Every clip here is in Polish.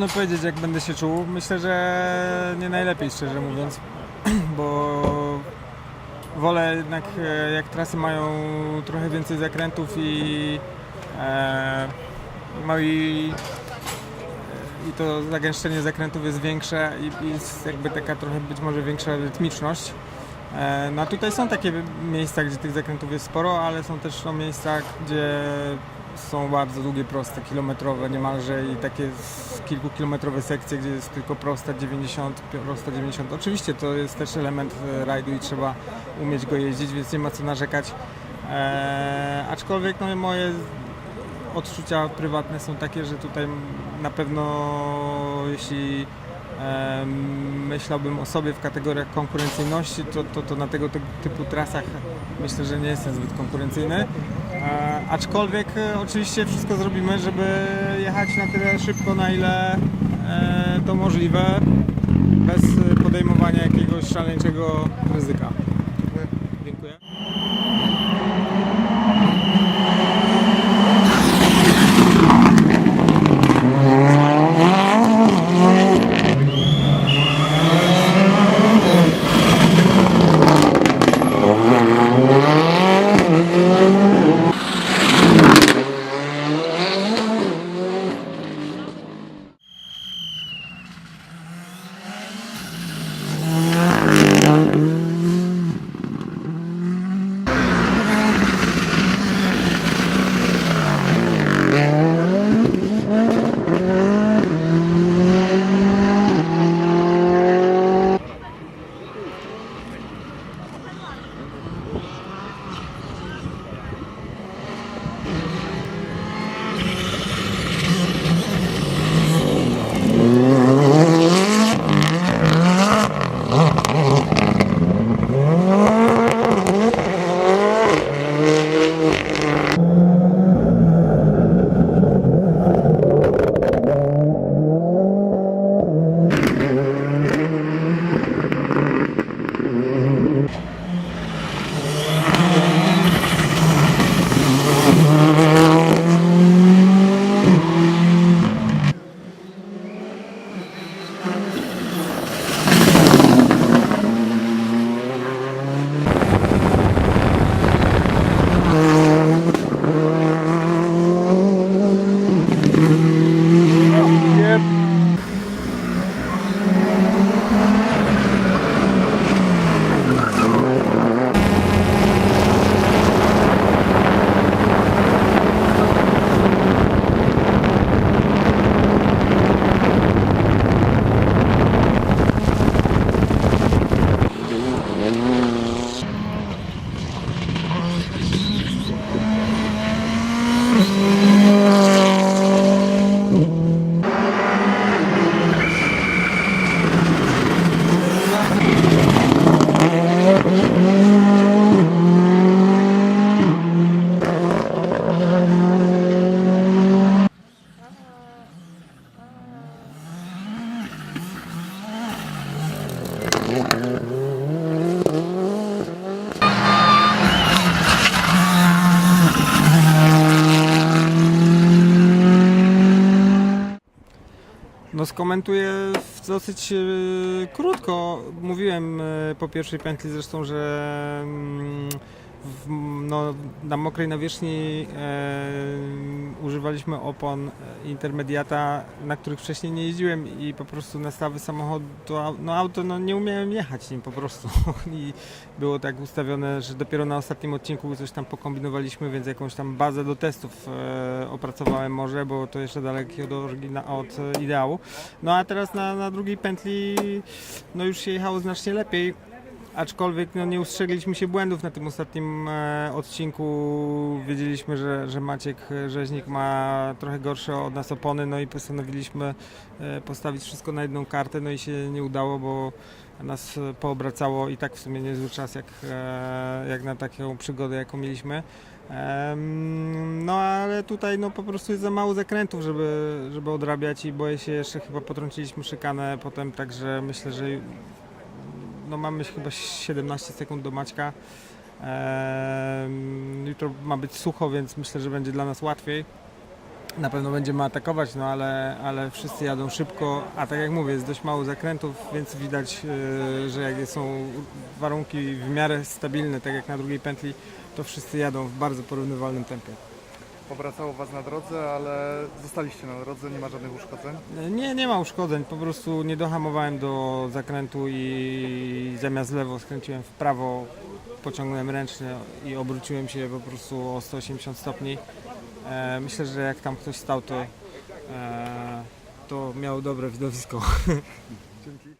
trudno powiedzieć, jak będę się czuł. Myślę, że nie najlepiej, szczerze mówiąc, bo wolę jednak, e, jak trasy mają trochę więcej zakrętów i, e, no i, i to zagęszczenie zakrętów jest większe i, jest jakby taka trochę być może większa rytmiczność. E, No tutaj są takie miejsca, gdzie tych zakrętów jest sporo, ale są też no, miejsca, gdzie są bardzo długie, proste, kilometrowe niemalże i takie kilkukilometrowe sekcje, gdzie jest tylko prosta 90, prosta 90. Oczywiście to jest też element e, rajdu i trzeba umieć go jeździć, więc nie ma co narzekać. E, aczkolwiek no, moje odczucia prywatne są takie, że tutaj na pewno jeśli em, myślałbym o sobie w kategoriach konkurencyjności, to, to, to na tego ty- typu trasach myślę, że nie jestem zbyt konkurencyjny. E, aczkolwiek e, oczywiście wszystko zrobimy, żeby jechać na tyle szybko, na ile e, to możliwe, bez podejmowania jakiegoś szaleńczego ryzyka. Skomentuję w dosyć e, krótko. Mówiłem e, po pierwszej pętli zresztą, że mm, w, no, na mokrej nawierzchni e, używaliśmy opon intermediata, na których wcześniej nie jeździłem i po prostu nastawy samochodu, au- no auto no, nie umiałem jechać nim po prostu i było tak ustawione, że dopiero na ostatnim odcinku coś tam pokombinowaliśmy, więc jakąś tam bazę do testów e, opracowałem może, bo to jeszcze dalekie od, od ideału. No a teraz na, na drugiej pętli no już się jechało znacznie lepiej. Aczkolwiek no, nie ustrzegliśmy się błędów na tym ostatnim e, odcinku. Wiedzieliśmy, że, że Maciek Rzeźnik ma trochę gorsze od nas opony, no i postanowiliśmy e, postawić wszystko na jedną kartę, no i się nie udało, bo nas e, poobracało i tak w sumie niezły czas jak, e, jak na taką przygodę, jaką mieliśmy. No ale tutaj no, po prostu jest za mało zakrętów, żeby, żeby odrabiać i boję się jeszcze chyba potrąciliśmy szykanę potem, także myślę, że no mamy chyba 17 sekund do Maćka. Jutro ma być sucho, więc myślę, że będzie dla nas łatwiej. na pewno będziemy atakować, no ale, ale wszyscy jadą szybko, a tak jak mówię, jest dość mało zakrętów, więc widać, yy, że jak są warunki w miarę stabilne, tak jak na drugiej pętli, to wszyscy jadą w bardzo porównywalnym tempie. Powracało Was na drodze, ale zostaliście na drodze, nie ma żadnych uszkodzeń. Nie, nie ma uszkodzeń, po prostu nie dohamowałem do zakrętu i zamiast lewo skręciłem w prawo, pociągnąłem ręcznie i obróciłem się po prostu o 180 stopni. E, myślę, że jak tam ktoś stał, to, e, to miał dobre widowisko.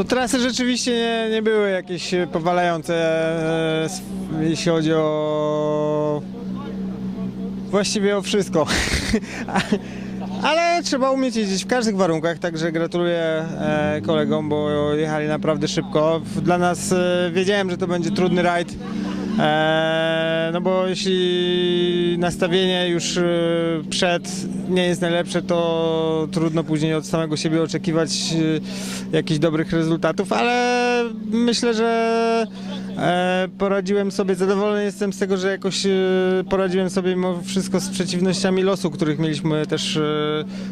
No trasy rzeczywiście nie, nie były jakieś powalające, e, jeśli chodzi o właściwie o wszystko. Ale trzeba umieć jeździć w każdych warunkach, także gratuluję e, kolegom, bo jechali naprawdę szybko. Dla nas e, wiedziałem, że to będzie trudny rajd. No bo jeśli nastawienie już przed nie jest najlepsze, to trudno później od samego siebie oczekiwać e, jakichś dobrych rezultatów, ale myślę, że e, poradziłem sobie, zadowolony jestem z tego, że jakoś e, poradziłem sobie mimo wszystko z przeciwnościami losu, których mieliśmy też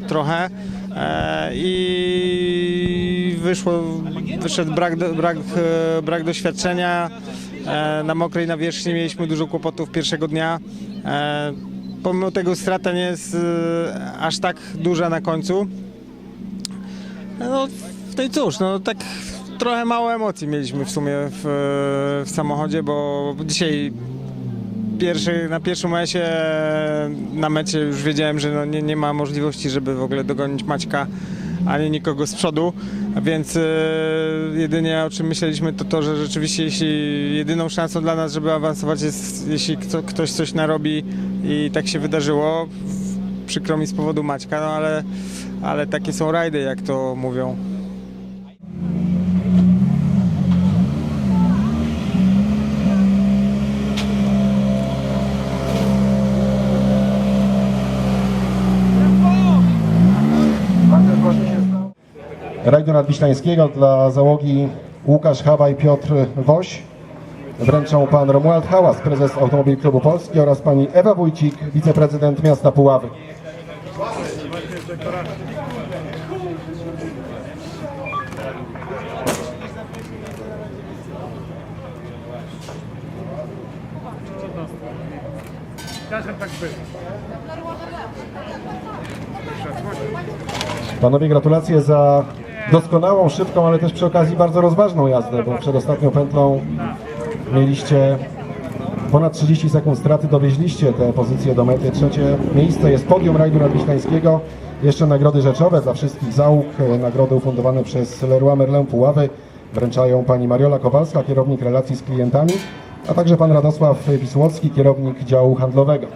trochę i wyszło, wyszedł brak, brak, brak doświadczenia. Na mokrej nawierzchni mieliśmy dużo kłopotów pierwszego dnia. E, Pomimo tego strata nie jest e, aż tak duża na końcu. No, no i cóż, no tak trochę mało emocji mieliśmy w sumie w, w samochodzie, bo dzisiaj pierwszy, na pierwszym mesie na mecie już wiedziałem, że no nie, nie ma możliwości, żeby w ogóle dogonić Maćka ani nikogo z przodu, więc e, jedynie o czym myśleliśmy to to, że rzeczywiście jeśli jedyną szansą dla nas, żeby awansować jest jeśli kto, ktoś coś narobi i tak się wydarzyło. Przykro mi z powodu Maćka, no ale, ale takie są rajdy, jak to mówią. Rajdu nadwiślańskiego dla załogi Łukasz Hawa i Piotr Woś. Wręczą pan Romuald Hałas, prezes Automobil Klubu Polski oraz pani Ewa Wójcik, wiceprezydent miasta Puławy. Panowie, gratulacje za doskonałą, szybką, ale też przy okazji bardzo rozważną jazdę, bo przed ostatnią pętlą mieliście ponad 30 sekund straty, dowieźliście tę pozycję do mety. Trzecie miejsce jest podium rajdu nadwiślańskiego. Jeszcze nagrody rzeczowe dla wszystkich załóg, nagrody ufundowane przez Leroy Merlin Puławy. Wręczają pani Mariola Kowalska, kierownik relacji z klientami, a także pan Radosław Wisłocki, kierownik działu handlowego.